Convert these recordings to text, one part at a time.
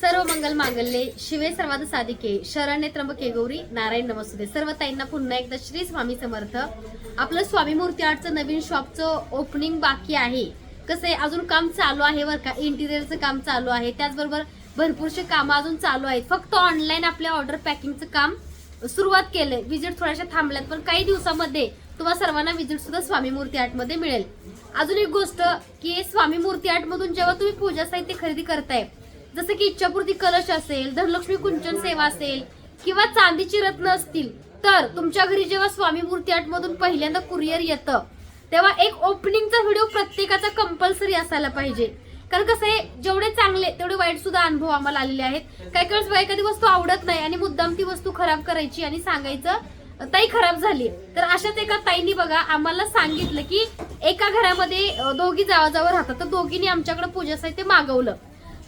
सर्व मंगल मांगल्ये शिवे सर्वाद साधिके शरण्य त्र्यंबके गौरी नारायण नमस्ते सर्व ताईंना पुन्हा एकदा श्री स्वामी समर्थ. आपलं स्वामी मूर्ती आर्टचं नवीन शॉपचं ओपनिंग बाकी आहे. कसं आहे? अजून काम चालू आहे बरं का? इंटिरियरचं काम चालू आहे. त्याचबरोबर भरपूरशी कामं अजून चालू आहेत. फक्त ऑनलाईन आपल्या ऑर्डर पॅकिंगचं काम सुरुवात केलंय. विजिट थोड्याशा थांबल्यात पण काही दिवसामध्ये तुम्हाला सर्वांना विजिट सुद्धा स्वामी मूर्ती आर्टमध्ये मिळेल. अजून एक गोष्ट की स्वामी मूर्ती आर्टमधून जेव्हा तुम्ही पूजा साहित्य खरेदी करताय जसं की इच्छापूर्ती कलश असेल धनलक्ष्मी कुंचन सेवा असेल किंवा चांदीची रत्न असतील तर तुमच्या घरी जेव्हा स्वामी मूर्ती आर्ट मधून पहिल्यांदा कुरिअर येतं तेव्हा एक ओपनिंगचा व्हिडिओ प्रत्येकाचा कंपल्सरी असायला पाहिजे. कारण कसं आहे जेवढे चांगले तेवढे वाईट सुद्धा अनुभव आम्हाला आलेले आहेत. काही काही वेळेस एखादी वस्तू आवडत नाही आणि मुद्दाम ती वस्तू खराब करायची आणि सांगायचं ताई खराब झाली. तर अशाच एका ताईंनी बघा आम्हाला सांगितलं की एका घरामध्ये दोघी जावाजावर राहतात. तर दोघींनी आमच्याकडे पूजा साहित्य मागवलं.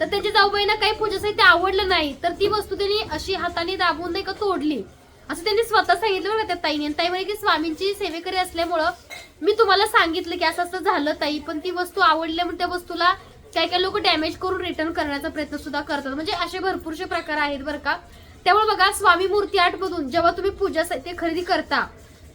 तर त्यांच्या जाऊबाईंना काही पूजा साहित्य आवडलं नाही. तर ती वस्तू त्यांनी अशी हाताने दाबून नाही का तोडली. असं त्यांनी स्वतः सांगितलं बरं का त्या ताईने. आणि ताई म्हणे की स्वामींची सेवेकरी असल्यामुळं मी तुम्हाला सांगितलं की असं असं झालं ताई पण ती वस्तू आवडल्यामुळे म्हणून त्या वस्तूला काही काही लोक डॅमेज करून रिटर्न करण्याचा प्रयत्न सुद्धा करतात. म्हणजे असे भरपूरसे प्रकार आहेत बरं का. त्यामुळे बघा स्वामी मूर्ती आठमधून जेव्हा तुम्ही पूजा साहित्य खरेदी करता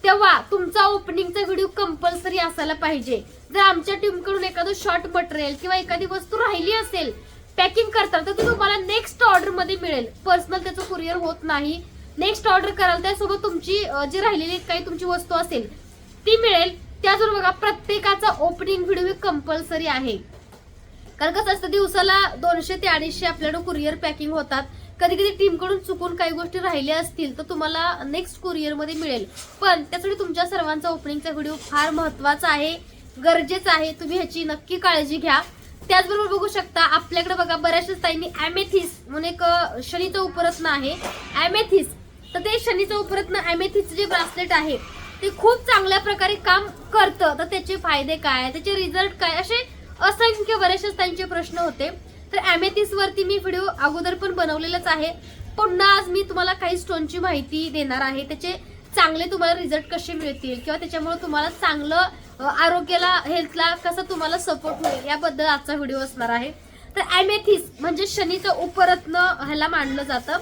तेव्हा तुमचा ओपनिंगचा व्हिडिओ कंपल्सरी असायला पाहिजे. जर आमच्या टीमकडून एखादं शॉर्ट मटेरियल किंवा एखादी वस्तू राहिली असेल पॅकिंग करताल तर ते तुम्हाला नेक्स्ट ऑर्डरमध्ये मिळेल. पर्सनल त्याचं कुरिअर होत नाही. नेक्स्ट ऑर्डर कराल त्यासोबत तुमची जी राहिलेली काही तुमची वस्तू असेल ती मिळेल. त्याचबरोबर बघा प्रत्येकाचा ओपनिंग व्हिडिओ कंपल्सरी आहे. कारण कसं असतं दिवसाला दोनशे ते अडीचशे आपल्याकडे कुरिअर पॅकिंग होतात. कधी कधी टीमकडून चुकून काही गोष्टी राहिल्या असतील तर तुम्हाला नेक्स्ट कुरिअरमध्ये मिळेल. पण त्यासाठी तुमच्या सर्वांचा ओपनिंगचा व्हिडिओ फार महत्त्वाचा आहे गरजेचा आहे. तुम्ही ह्याची नक्की काळजी घ्या. त्याचबरोबर बघू शकता आपल्याकडे बघा बऱ्याचशा ताईंनी ॲमेथिस म्हणून एक शनीचं उपरत्न आहे. ॲमेथिस तर ते शनीचं उपरत्न ॲमेथिसचं जे ब्रासलेट आहे ते खूप चांगल्या प्रकारे काम करतं. तर त्याचे फायदे काय? त्याचे रिझल्ट काय? असे असंख्य बऱ्याचशा त्यांचे प्रश्न होते. तर अमेथिस वरती मी व्हिडिओ अगोदर पण बनवलेलाच आहे. पुन्हा आज मी तुम्हाला काही स्टोनची माहिती देणार आहे. त्याचे चांगले तुम्हाला रिझल्ट कसे मिळतील किंवा त्याच्यामुळे तुम्हाला चांगलं आरोग्याला हेल्थला कसं तुम्हाला सपोर्ट होईल याबद्दल आजचा व्हिडिओ असणार आहे. तर ॲमेथिस म्हणजे शनीचं उपरत्न ह्याला मानलं जातं.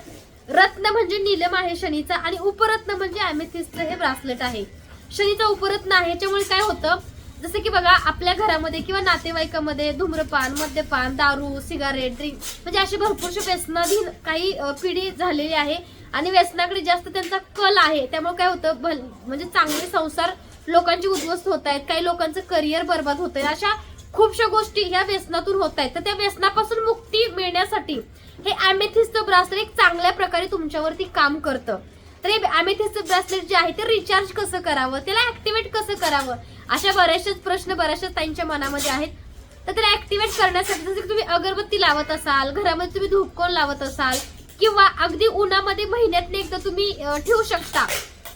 रत्न म्हणजे नीलम आहे शनीचा आणि उपरत्न म्हणजे ॲमेथिसचं हे ब्रासलेट आहे. शनीचं उपरत्न आहे याच्यामुळे काय होतं? जसं की बघा आपल्या घरामध्ये किंवा नातेवाईकामध्ये धूम्रपान मद्यपान दारू सिगारेट ड्रिंक म्हणजे अशी भरपूरशी व्यसनाधीन काही पिढी झालेली आहे. आणि व्यसनाकडे जास्त त्यांचा कल आहे. त्यामुळे काय होतं? भल म्हणजे चांगले संसार लोकांची उद्ध्वस्त होत आहेत काही लोकांचं करिअर बर्बाद होत आहे. अशा खूपशा गोष्टी ह्या व्यसनातून होत आहेत. तर त्या व्यसनापासून मुक्ती मिळण्यासाठी हे अमेथिसचं ब्रासलेट एक चांगल्या प्रकारे तुमच्यावरती काम करतं. तर हे अमेथिसचं ब्रासलेट जे आहे ते रिचार्ज कसं करावं? त्याला ऍक्टिव्हेट कसं करावं? अशा बऱ्याचशाच प्रश्न बऱ्याचशाच त्यांच्या मनामध्ये आहेत. तर त्याला ऍक्टिव्हेट करण्यासाठी जसं की तुम्ही अगरबत्ती लावत असाल घरामध्ये तुम्ही धूपकोन लावत असाल किंवा अगदी उन्हामध्ये महिन्यातनं एकदा तुम्ही ठेवू शकता.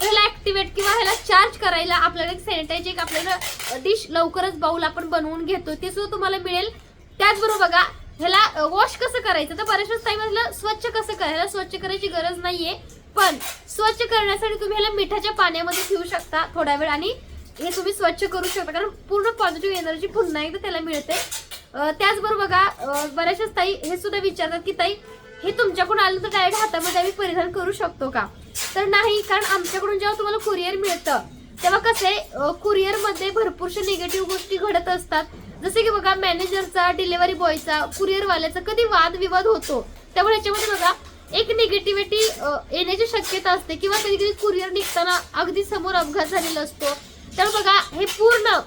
ह्याला ऍक्टिवेट किंवा ह्याला चार्ज करायला आपल्याला एक सॅनिटाईज एक आपल्याला डिश लवकरच बाऊल आपण बनवून घेतो. ते सुद्धा तुम्हाला मिळेल. त्याचबरोबर बघा ह्याला वॉश कसं करायचं? तर बऱ्याचशाच टाइम ह्याला स्वच्छ कसं करायला स्वच्छ करायची गरज नाहीये. पण स्वच्छ करण्यासाठी तुम्ही ह्याला मिठाच्या पाण्यामध्ये ठेवू शकता थोडा वेळ आणि हे तुम्ही स्वच्छ करू शकता. कारण पूर्ण पॉझिटिव्ह एनर्जी पुन्हा एकदा त्याला मिळते. त्याचबरोबर बघा बऱ्याचशाच ताई हे सुद्धा विचारतात की ताई हे तुमच्याकडून आलं तर डायरेक्ट हातामध्ये आम्ही परिधान करू शकतो का? तर नाही कारण आमच्याकडून जेव्हा तुम्हाला कुरिअर मिळतं तेव्हा कसं आहे कुरिअरमध्ये भरपूरशा निगेटिव्ह गोष्टी घडत असतात. जसे की बघा मॅनेजरचा डिलिव्हरी बॉयचा कुरिअर वाल्याचा कधी वादविवाद होतो. त्यामुळे याच्यामध्ये बघा एक निगेटिव्हिटी येण्याची शक्यता असते किंवा कधी कधी कुरिअर निघताना अगदी समोर अपघात झालेला असतो. त्यामुळे बघा हे पूर्ण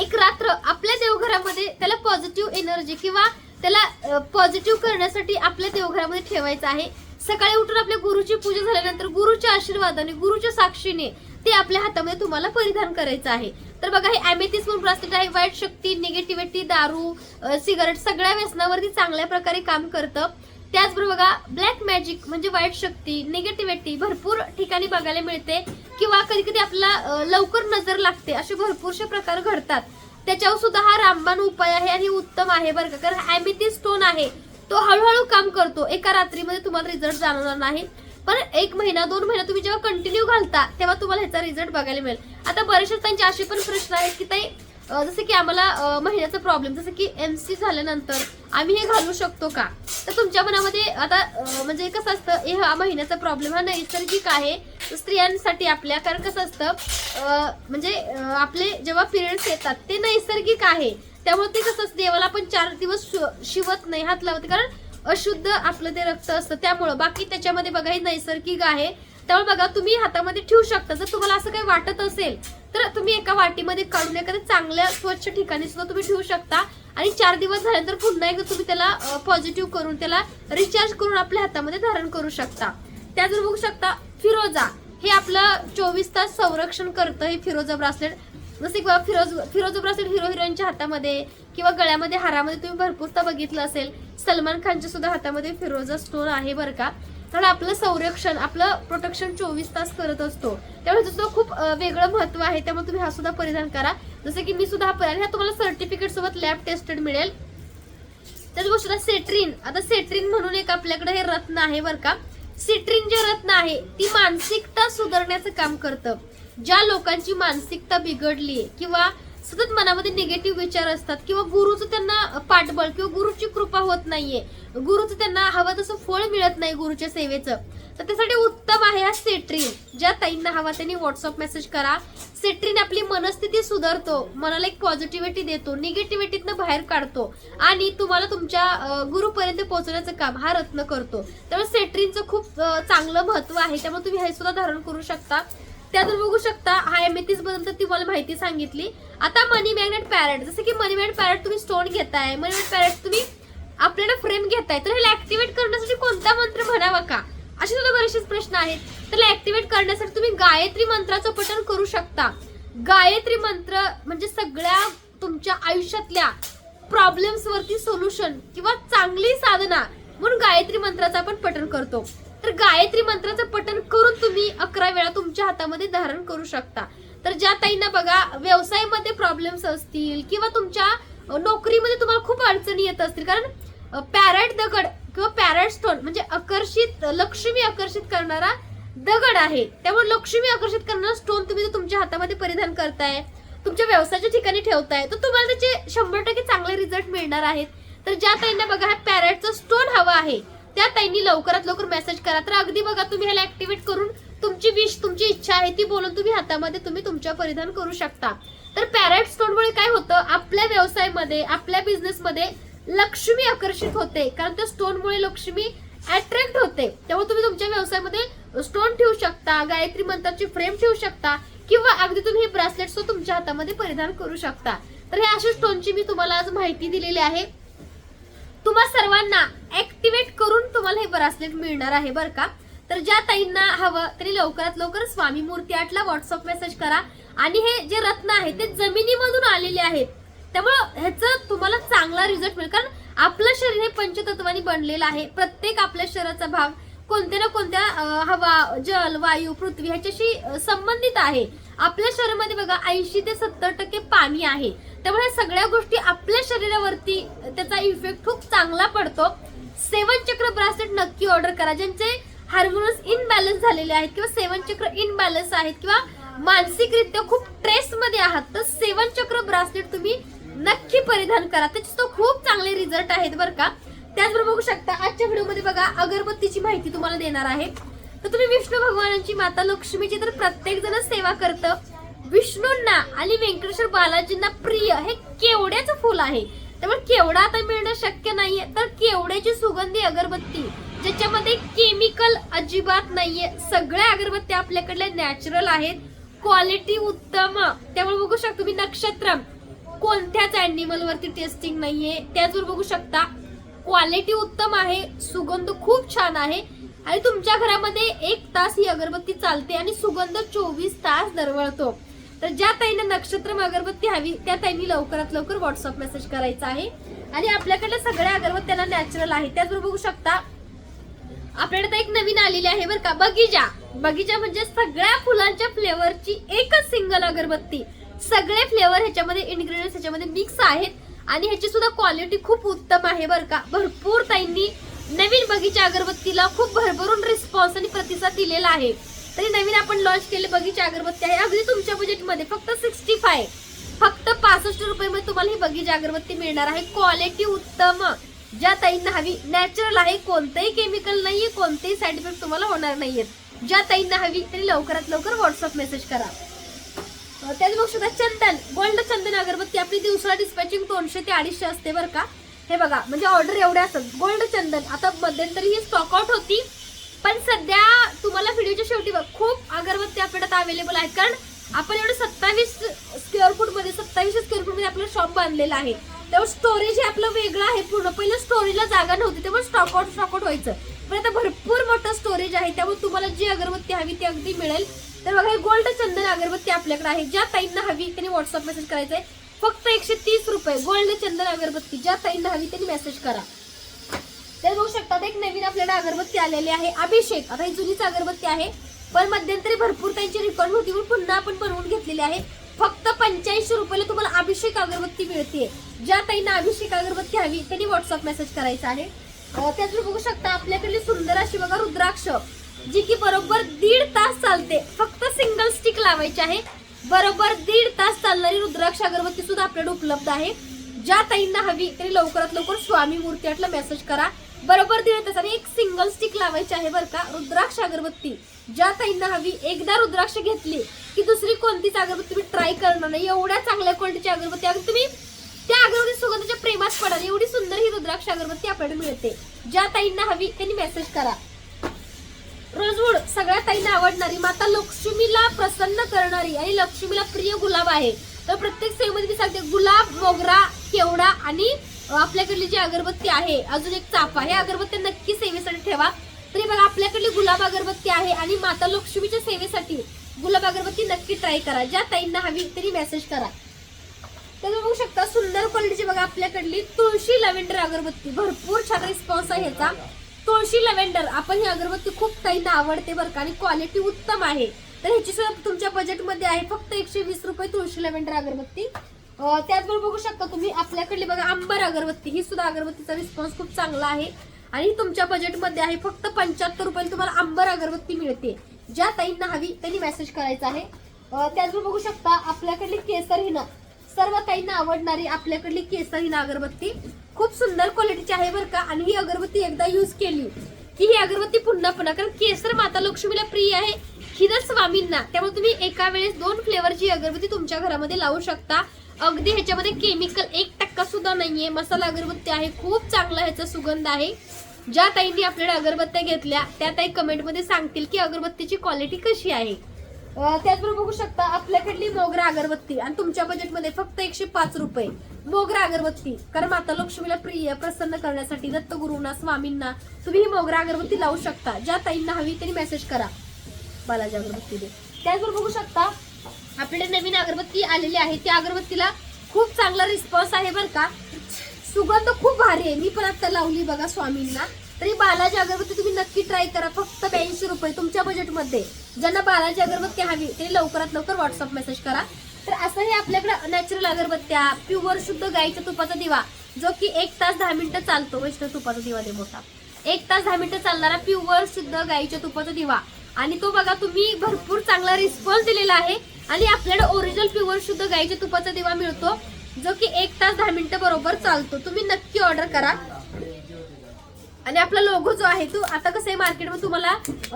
एक रात्र आपल्या देवघरामध्ये त्याला पॉझिटिव्ह एनर्जी किंवा त्याला पॉझिटिव्ह करण्यासाठी आपल्या देवघरामध्ये ठेवायचं आहे. सकाळी उठून आपल्या गुरुची पूजा झाल्यानंतर गुरुच्या आशीर्वादाने गुरुच्या साक्षीने ते आपल्या हातामध्ये तुम्हाला परिधान करायचं आहे. तर बघा हे ॲमेथिस म्हणून ब्रासलेट आहे. वाईट शक्ती निगेटिव्हिटी दारू सिगरेट सिगारेट सगळ्या व्यसनावरती चांगल्या प्रकारे काम करतं. त्याचबरोबर बघा ब्लॅक मॅजिक म्हणजे वाईट शक्ती निगेटिव्हिटी भरपूर ठिकाणी बघायला मिळते. किंवा कधी कधी आपला लवकर नजर लागते. असे भरपूरसे प्रकार घडतात. त्याच्यावर सुद्धा हा रामबाण उपाय आहे आणि उत्तम आहे बरं का. कारण ॲमिथी स्टोन आहे. तो हळूहळू काम करतो. एका रात्रीमध्ये तुम्हाला रिझल्ट जाणवणार नाही. पण एक महिना दोन महिना तुम्ही जेव्हा कंटिन्यू घालता तेव्हा तुम्हाला ह्याचा रिझल्ट बघायला मिळेल. आता बरेचसे त्यांचे असे पण प्रश्न आहेत की ताई जसं की आम्हाला महिन्याचा प्रॉब्लेम जसं की एम सी झाल्यानंतर आम्ही हे घालू शकतो का? तर तुमच्या मनामध्ये आता म्हणजे कसं असतं हे हा महिन्याचा प्रॉब्लेम हा नैसर्गिक आहे. स्त्रियांसाठी आपल्या कारण कसं असतं म्हणजे आपले जेव्हा पिरियड्स येतात ते नैसर्गिक आहे. त्यामुळे ते कसं असतं देवाला आपण चार दिवस शिवत नाही हात लावते. कारण अशुद्ध आपलं ते रक्त असतं त्यामुळं. बाकी त्याच्यामध्ये बघा हे नैसर्गिक आहे. त्यामुळे बघा तुम्ही हातामध्ये ठेवू शकता. जर तुम्हाला असं काही वाटत असेल तर तुम्ही एका वाटीमध्ये काढून एखाद्या चांगल्या स्वच्छ ठिकाणी सुद्धा तुम्ही ठेवू शकता. आणि चार दिवस झाल्यानंतर पुन्हा एकदा तुम्ही त्याला पॉझिटिव्ह करून त्याला रिचार्ज करून आपल्या हातामध्ये धारण करू शकता. त्यातून बघू शकता फिरोजा. हे आपलं चोवीस तास संरक्षण करतं हे फिरोजा ब्रासलेट जसं की फिरोज फिरोज फिरोजा हिरो हिरोईनच्या हातामध्ये किंवा गळ्यामध्ये हारामध्ये तुम्ही भरपूरता बघितलं असेल. सलमान खानच्या सुद्धा हातामध्ये फिरोजा स्टोन आहे बरं का. कारण आपलं संरक्षण आपलं प्रोटेक्शन चोवीस तास करत असतो. त्यामुळे सुद्धा खूप वेगळं महत्त्व आहे. त्यामुळे तुम्ही हा सुद्धा परिधान करा. जसं की मी सुद्धा हा परिधान ह्या तुम्हाला सर्टिफिकेट सोबत लॅब टेस्टेड मिळेल. त्याच गोष्टीला सेट्रिन आता सेट्रिन म्हणून एक आपल्याकडे हे रत्न आहे बरं का. सिट्रिन जे रत्न आहे ती मानसिकता सुधारण्याचं काम करतं. ज्या लोकांची मानसिकता बिघडली किंवा सतत मनामध्ये निगेटिव्ह विचार असतात किंवा गुरुचं त्यांना पाठबळ किंवा गुरुची कृपा होत नाहीये गुरुचं त्यांना हवं तसं फळ मिळत नाही गुरुच्या सेवेचं तर त्यासाठी उत्तम आहे हा सेट्रिन. ज्या ताईंना हवा त्यांनी व्हॉट्सअप मेसेज करा. सेट्रीन आपली मनस्थिती सुधारतो मनाला एक पॉझिटिव्हिटी देतो निगेटिव्हिटीतनं बाहेर काढतो आणि तुम्हाला तुमच्या गुरुपर्यंत पोहोचण्याचं काम हा रत्न करतो. त्यामुळे सेट्रिनचं खूप चांगलं महत्त्व आहे. त्यामुळे तुम्ही हे सुद्धा धारण करू शकता. त्यातून बघू शकता. हा एमेथिसबद्दल तर मला माहिती सांगितली. आता मनी मॅग्नेट पॅरेट जसं की मनी मॅग्नेट पॅरेट तुम्ही स्टोन घेताय मनी मॅग्नेट पॅरेट तुम्ही आपल्याला फ्रेम घेताय तर ह्याला ऍक्टिव्हेट करण्यासाठी कोणता मंत्र म्हणावा का? असे सुद्धा बरेचसेच प्रश्न आहेत. त्याला ऍक्टिव्हेट करण्यासाठी तुम्ही गायत्री मंत्राचं पठण करू शकता. गायत्री मंत्र म्हणजे सगळ्या तुमच्या आयुष्यातल्या प्रॉब्लेम्स वरती सोल्युशन किंवा चांगली साधना म्हणून गायत्री मंत्राचं आपण पठण करतो. तर गायत्री मंत्राचं पठण करून तुम्ही अकरा वेळा तुमच्या हातामध्ये धारण करू शकता. तर ज्या ताईंना बघा व्यवसायामध्ये प्रॉब्लेम्स असतील किंवा तुमच्या नोकरीमध्ये तुम्हाला खूप अडचणी येत असतील. कारण पॅरट दगड किंवा पॅरट स्टोन म्हणजे आकर्षित लक्ष्मी आकर्षित करणारा दगड आहे. त्यामुळे लक्ष्मी आकर्षित करणारा स्टोन तुम्ही जर तुमच्या हातामध्ये परिधान करताय तुमच्या व्यवसायाच्या ठिकाणी ठेवताय तर तुम्हाला त्याचे शंभर टक्के चांगले रिझल्ट मिळणार आहेत. तर ज्या ताईंना बघा हा पॅरेटचा स्टोन हवा आहे. त्या ताईंनी लवकरात लवकर मेसेज करा. तर अगदी बघा तुम्ही ह्याला ऍक्टिव्हेट करून तुमची विश तुमची इच्छा आहे ती बोलून तुम्ही हातामध्ये तुम्ही तुमच्या परिधान करू शकता. तर पॅरेट स्टोनमुळे काय होतं? आपल्या व्यवसायामध्ये आपल्या बिझनेसमध्ये लक्ष्मी आकर्षित होते. कारण त्या स्टोनमुळे लक्ष्मी अट्रॅक्ट होते. त्यामुळे तुम्ही तुमच्या व्यवसायामध्ये स्टोन ठेवू शकता गायत्री मंत्राची फ्रेम ठेवू शकता किंवा अगदी तुम्ही हे ब्रासलेट तुमच्या हातामध्ये परिधान करू शकता. तर हे अशा स्टोनची मी तुम्हाला आज माहिती दिलेली आहे. तुम्हा सर्वांना ऍक्टिव्हेट करून तुम्हाला हे ब्रासलेट मिळणार आहे बरं का? तर ज्या ताईंना हवं तरी लवकरात लवकर स्वामी मूर्ती आठला व्हॉट्सअप मेसेज करा. आणि हे जे रत्न आहे ते जमिनीमधून आलेले आहेत. त्यामुळं ह्याचं तुम्हाला चांगला रिझल्ट मिळेल. कारण आपलं शरीर हे पंचतत्वानी बनलेलं आहे. प्रत्येक आपल्या शरीराचा भाग कोणत्या ना कोणत्या हवा जल वायू पृथ्वी ह्याच्याशी संबंधित आहे. आपल्या शरीरामध्ये बघा ऐंशी ते सत्तर टक्के पाणी आहे. त्यामुळे ह्या सगळ्या गोष्टी आपल्या शरीरावरती त्याचा इफेक्ट खूप चांगला पडतो. सेवन चक्र ब्रासलेट नक्की ऑर्डर करा. ज्यांचे हार्मोन्स इनबॅलन्स झालेले आहेत किंवा सेवन चक्र इनबॅलन्स आहेत किंवा मानसिकरित्या खूप ट्रेसमध्ये आहात तर सेवन चक्र ब्रासलेट तुम्ही नक्की परिधान करा. त्याचे तो खूप चांगले रिझल्ट आहेत बरं का. त्याचबरोबर बघू शकता आजच्या व्हिडिओमध्ये बघा अगरबत्तीची माहिती तुम्हाला देणार आहे. तर तुम्ही विष्णू भगवानांची माता लक्ष्मीची तर प्रत्येक जण सेवा करतं. विष्णूंना आणि व्यंकटेश्वर बालाजींना प्रिय हे केवड्याचं फुल आहे. त्यामुळे केवडा आता मिळणं शक्य नाहीये. तर केवड्याची सुगंधी अगरबत्ती ज्याच्यामध्ये केमिकल अजिबात नाहीये. सगळ्या अगरबत्त्या आपल्याकडल्या नॅचरल आहेत. क्वालिटी उत्तम. त्यामुळे बघू शकता तुम्ही नक्षत्र कोणत्याच अॅनिमल वरती टेस्टिंग नाहीये. त्याचवर बघू शकता क्वालिटी उत्तम आहे. सुगंध खूप छान आहे. आणि तुमच्या घरामध्ये एक तास ही अगरबत्ती चालते आणि सुगंध चोवीस तास दरवळतो. तर ज्या ताईंना नक्षत्र अगरबत्ती हवी त्या ताईंनी लवकरात लवकर व्हॉट्सअप मेसेज करायचा आहे. आणि आपल्याकडल्या सगळ्या अगरबत्त्यांना नॅचरल आहे त्याचबरोबर बघू शकता आपल्याकडे तर एक नवीन आलेली आहे बरं का बगीचा. बगीचा म्हणजे सगळ्या फुलांच्या फ्लेवरची एकच सिंगल अगरबत्ती. सगळे फ्लेवर ह्याच्यामध्ये इन्ग्रेडियंट्स ह्याच्यामध्ये मिक्स आहेत. आणि ह्याची सुद्धा क्वालिटी खूप उत्तम आहे बरं का. भरपूर ताईंनी नवीन बगीचा अगरबत्तीला खूप भरभरून रिस्पॉन्स आणि प्रतिसाद दिलेला आहे. तरी नवीन आपण लॉन्च केले बगीचा अगरबत्ती आहे. अगदी तुमच्या बजेटमध्ये फक्त सिक्स्टी फाय फक्त पासष्ट रुपयामध्ये तुम्हाला ही बगीचा अगरबत्ती मिळणार आहे. क्वालिटी उत्तम. ज्या ताईंना हवी नॅचरल आहे. कोणतंही केमिकल नाहीये कोणतेही साईड इफेक्ट तुम्हाला होणार नाहीयेत. ज्या ताईंना हवी तरी लवकरात लवकर व्हॉट्सअप मेसेज करा. त्याच बघू शकता चंदन गोल्ड चंदन अगरबत्ती. आपली दिवसाला डिस्पॅचिंग दोनशे ते अडीचशे असते बरं का. हे बघा म्हणजे ऑर्डर एवढ्या असतात. गोल्ड चंदन. आता मध्यंतरी ही स्टॉकआउट होती पण सध्या तुम्हाला व्हिडिओच्या शेवटी बघ, खूप अगरबत्ती आपल्याकडे अवेलेबल आहेत. कारण आपण एवढं सत्तावीस स्क्वेअर फूटमध्ये सत्तावीस स्क्वेअर फूटमध्ये आपलं शॉप बांधलेलं आहे. त्यामुळे स्टोरेज हे आपलं वेगळं आहे पूर्ण. पहिलं स्टोरेजला जागा नव्हती त्यामुळे स्टॉकआउट स्टॉकआउट व्हायचं. पण आता भरपूर मोठं स्टोरेज आहे त्यामुळे तुम्हाला जी अगरबत्ती हवी ती अगदी मिळेल. तर बघा गोल्ड चंदन अगरबत्ती आपल्याकडे आहे. ज्या ताईंना हवी त्यांनी व्हॉट्सअप मेसेज आहे फक्त एकशे तीस रुपये. गोल्ड चंदन अगरबत्ती. ज्या ताईंना हवी त्यांनी मेसेज करा. तर बघू शकतात एक नवीन आपल्याला अगरबत्ती आलेली आहे. अभिषेक. आता ही जुनीच अगरबत्ती आहे. पण मध्यंतरी भरपूर त्यांची रिकॉर्ड होती. म्हणून पुन्हा आपण बनवून घेतलेली आहे. फक्त पंच्याऐंशी रुपयाला तुम्हाला अभिषेक अगरबत्ती मिळते. ज्या ताईंना अभिषेक अगरबत्ती हवी त्यांनी व्हॉट्सअप मेसेज करायचा आहे. अं, बघू शकता आपल्याकडली सुंदर अशी बघा रुद्राक्ष जी की बरोबर दीड तास चालते. फक्त सिंगल स्टिक लावायची आहे. बरोबर दीड तास चालणारी रुद्राक्ष अगरबत्ती सुद्धा आपल्याकडे उपलब्ध आहे. ज्या ताईंना हवी तरी लवकरात लवकर स्वामी मूर्ती आठला मेसेज करा. बरोबर दीड तासाने एक सिंगल स्टिक लावायची आहे बरं का? रुद्राक्ष अगरबत्ती. ज्या ताईंना हवी एकदा रुद्राक्ष घेतली की दुसरी कोणतीच अगरबत्ती तुम्ही ट्राय करणार नाही. एवढ्या चांगल्या क्वालिटीची अगरबत्ती. अगदी तुम्ही त्या अगरबत्ती सुगंधाच्या प्रेमात पडाल. एवढी सुंदर ही रुद्राक्ष अगरबत्ती आपल्याला मिळते. ज्या ताईंना हवी त्यांनी मेसेज करा. रोजवूड सगळ्या ताईंना आवडणारी माता लक्ष्मीला प्रसन्न करणारी आणि लक्ष्मीला प्रिय गुलाब आहे. तर प्रत्येक सेवेमध्ये मी सांगते गुलाब मोगरा केवडा आणि आपल्याकडली जी अगरबत्ती आहे अजून एक चाफा हे अगरबत्ती नक्की सेवेसाठी ठेवा. तरी बघा आपल्याकडली गुलाब अगरबत्ती आहे आणि माता लक्ष्मीच्या सेवेसाठी गुलाब अगरबत्ती नक्की ट्राय करा. ज्या ताईंना हवी तरी मेसेज करा. तर बघू शकता सुंदर क्वालिटीची बघा आपल्याकडली तुळशी लव्हेंडर अगरबत्ती. भरपूर छान रिस्पॉन्स आहे ह्याचा. तुळशी लव्हेंडर आपण ही अगरबत्ती खूप ताईंना आवडते बरं का. आणि क्वालिटी उत्तम आहे. तर ह्याची सुद्धा तुमच्या बजेटमध्ये आहे. फक्त एकशे वीस रुपये तुळशी लव्हेंडर अगरबत्ती. त्याचबरोबर बघू शकता तुम्ही आपल्याकडली बघा आंबर अगरबत्ती. ही सुद्धा अगरबत्तीचा रिस्पॉन्स खूप चांगला आहे. आणि तुमच्या बजेटमध्ये आहे फक्त पंच्याहत्तर रुपयाला तुम्हाला आंबर अगरबत्ती मिळते. ज्या ताईंना हवी त्यांनी मेसेज करायचा आहे. त्याचबरोबर बघू शकता आपल्याकडली केसर हिना सर्व ताईंना आवडणारी आपल्याकडली केसर हिना अगरबत्ती. खूप सुंदर क्वालिटीची आहे बरं का? आणि ही अगरबत्ती एकदा यूज केली. की ही अगरबत्ती पुन्हा पुन्हा कारण केसर माता लक्ष्मीला प्रिय आहे खिर स्वामींना. त्यामुळे तुम्ही एका वेळेस दोन फ्लेवरची अगरबत्ती तुमच्या घरामध्ये लावू शकता. अगदी ह्याच्यामध्ये केमिकल एक टक्का सुद्धा नाहीये. मसाला अगरबत्ती आहे खूप चांगला ह्याचा सुगंध आहे. ज्या ताईंनी आपल्याला अगरबत्त्या घेतल्या त्या ताई कमेंटमध्ये सांगतील की अगरबत्तीची क्वालिटी कशी आहे. त्याचबरोबर बघू शकता आपल्याकडली मोगरा अगरबत्ती आणि तुमच्या बजेटमध्ये फक्त एकशे पाच रुपये. मोगरा अगरबत्ती. कारण माता लक्ष्मीला प्रिय प्रसन्न करण्यासाठी दत्तगुरूंना स्वामींना तुम्ही ही मोगरा अगरबत्ती लावू शकता. ज्या ताईंना हवी त्यांनी मेसेज करा. बालाजी अगरबत्ती दे. त्याचबरोबर बघू शकता आपल्याकडे नवीन अगरबत्ती आलेली आहे. त्या अगरबत्तीला खूप चांगला रिस्पॉन्स आहे बरं का. सुगंध खूप भारी आहे. मी पण आता लावली बघा स्वामींना. तरी बालाजी अगरबत्ती तुम्ही नक्की ट्राय करा. फक्त ब्याऐंशी रुपये तुमच्या बजेटमध्ये ज्यांना बाळाची अगरबत्ती हवी ते लवकरात लवकर व्हॉट्सअप मेसेज करा. तर असं हे आपल्याकडे नॅचरल अगरबत्त्या प्युअर शुद्ध गाईच्या तुपाचा दिवा जो की एक तास दहा मिनिटं चालतो वैष्णव तुपाचा दिवा दे मोठा. एक तास दहा मिनिटं चालणारा प्युअर शुद्ध गाईच्या तुपाचा दिवा. आणि तो बघा तुम्ही भरपूर चांगला रिस्पॉन्स दिलेला आहे. आणि आपल्याला ओरिजिनल प्युअर शुद्ध गाईच्या तुपाचा दिवा मिळतो जो की एक तास दहा मिनिटं बरोबर चालतो. तुम्ही नक्की ऑर्डर करा. आणि आपला लोगो जो आहे तो आता कसं आहे मार्केटमध्ये तुम्हाला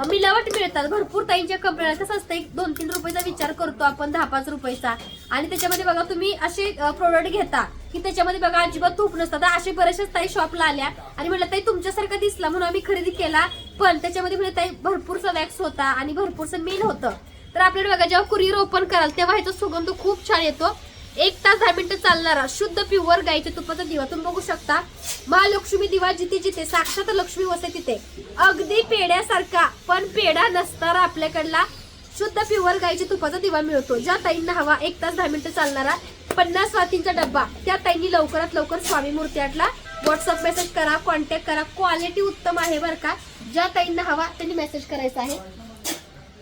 मिलावट मिळतात. भरपूर ताईंच्या कंपन्या कसं असतं एक दोन तीन रुपयाचा विचार करतो आपण दहा पाच रुपयाचा. आणि त्याच्यामध्ये बघा तुम्ही असे प्रोडक्ट घेता की त्याच्यामध्ये बघा अजिबात तूप नसतात तर असे बरेचशाच ताई शॉपला आल्या आणि म्हटलं ताई तुमच्यासारखा दिसला म्हणून आम्ही खरेदी केला. पण त्याच्यामध्ये म्हणजे ताई भरपूरसा वॅक्स होता आणि भरपूरसं मेल होतं. तर आपल्याला बघा जेव्हा कुरिअर ओपन कराल तेव्हा ह्याचा सुगंध खूप छान येतो. एक तास दहा मिनिटं चालणारा शुद्ध प्युअर गाईच्या तुपाचा दिवा तुम्ही बघू शकता. महालक्ष्मी दिवा जिथे जिथे साक्षात लक्ष्मी वसे तिथे. अगदी पेड्यासारखा पण पेढा नसणारा आपल्याकडला शुद्ध प्युअर गाईच्या तुपाचा दिवा मिळतो. ज्या ताईंना हवा एक तास दहा मिनिटं चालणारा पन्नास वातींचा डब्बा. त्या ताईंनी लवकरात लवकर स्वामी मूर्ती आटला व्हॉट्सअप मेसेज करा कॉन्टॅक्ट करा. क्वालिटी उत्तम आहे बरं का. ज्या ताईंना हवा त्यांनी मेसेज करायचा आहे.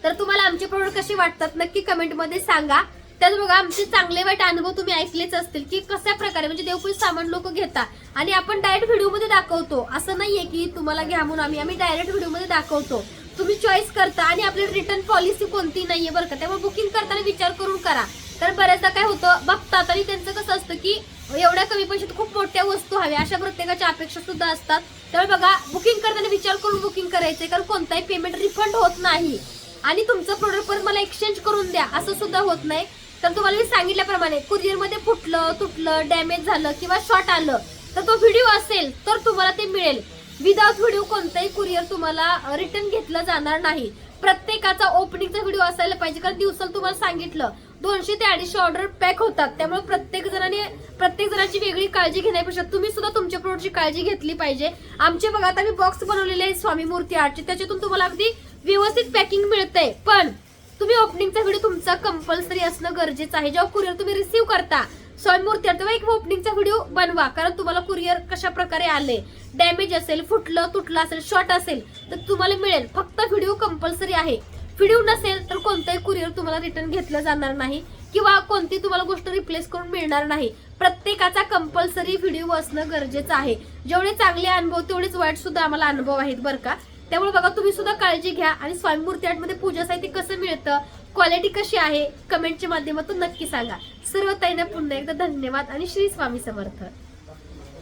तर तुम्हाला आमचे प्रोडक्ट कसे वाटतात नक्की कमेंटमध्ये सांगा. त्यात बघा आमचे चांगले वाईट अनुभव तुम्ही ऐकलेच असतील की कशा प्रकारे म्हणजे देवपूज सामान लोक घेतात आणि आपण डायरेक्ट व्हिडिओमध्ये दाखवतो. असं नाहीये की तुम्हाला घ्या म्हणून आम्ही आम्ही डायरेक्ट व्हिडिओमध्ये दाखवतो. तुम्ही चॉईस करता आणि आपली रिटर्न पॉलिसी कोणती नाहीये बरं का. त्यामुळे बुकिंग करताना विचार करून करा. तर बऱ्याचदा काय होतं बघतात आणि त्यांचं कसं असतं की एवढ्या कमी पैशात खूप मोठ्या वस्तू हव्या अशा प्रत्येकाच्या अपेक्षा सुद्धा असतात. त्यामुळे बघा बुकिंग करताना विचार करून बुकिंग करायचे कारण कोणताही पेमेंट रिफंड होत नाही. आणि तुमचं प्रोडक्ट परत मला एक्सचेंज करून द्या असं सुद्धा होत नाही. तर तुम्हाला मी सांगितल्याप्रमाणे कुरिअरमध्ये फुटलं तुटलं डॅमेज झालं किंवा शॉर्ट आलं तर तो व्हिडिओ असेल तर तुम्हाला ते मिळेल. विदाउट व्हिडिओ कोणताही कुरिअर तुम्हाला रिटर्न घेतलं जाणार नाही. प्रत्येकाचा ओपनिंगचा व्हिडिओ असायला पाहिजे कारण दिवसाला तुम्हाला सांगितलं दोनशे ते अडीचशे ऑर्डर पॅक होतात. त्यामुळे प्रत्येक जणाने प्रत्येक जणाची वेगळी काळजी घेण्यापेक्षा तुम्ही सुद्धा तुमच्या प्रोडक्टची काळजी घेतली पाहिजे. आमचे बघा आता मी बॉक्स बनवलेले आहे स्वामी मूर्ती आर्टचे त्याच्यातून तुम्हाला अगदी व्यवस्थित पॅकिंग मिळतंय. पण तुम्ही ओपनिंगचा व्हिडिओ तुमचा कंपल्सरी असणं गरजेचं आहे. जेव्हा कुरिअर तुम्ही रिसीव्ह करता स्वयंमूर्ती तेव्हा एक ओपनिंगचा व्हिडिओ बनवा. कारण तुम्हाला कुरिअर कशा प्रकारे आले डॅमेज असेल फुटलं तुटलं असेल शॉर्ट असेल तर तुम्हाला मिळेल. फक्त व्हिडिओ कंपल्सरी आहे. व्हिडिओ नसेल तर कोणताही कुरिअर तुम्हाला रिटर्न घेतलं जाणार नाही किंवा कोणती तुम्हाला गोष्ट रिप्लेस करून मिळणार नाही. प्रत्येकाचा कंपल्सरी व्हिडिओ असणं गरजेचं आहे. जेवढे चांगले अनुभव तेवढेच वाईट सुद्धा आम्हाला अनुभव आहेत बरं का. त्यामुळे बघा तुम्ही सुद्धा काळजी घ्या आणि स्वामी मूर्ती पूजा साहित्य कसं मिळतं क्वालिटी कशी आहे कमेंटच्या माध्यमातून नक्की सांगा. सर्व ताईंना पुन्हा एकदा धन्यवाद आणि श्री स्वामी समर्थ.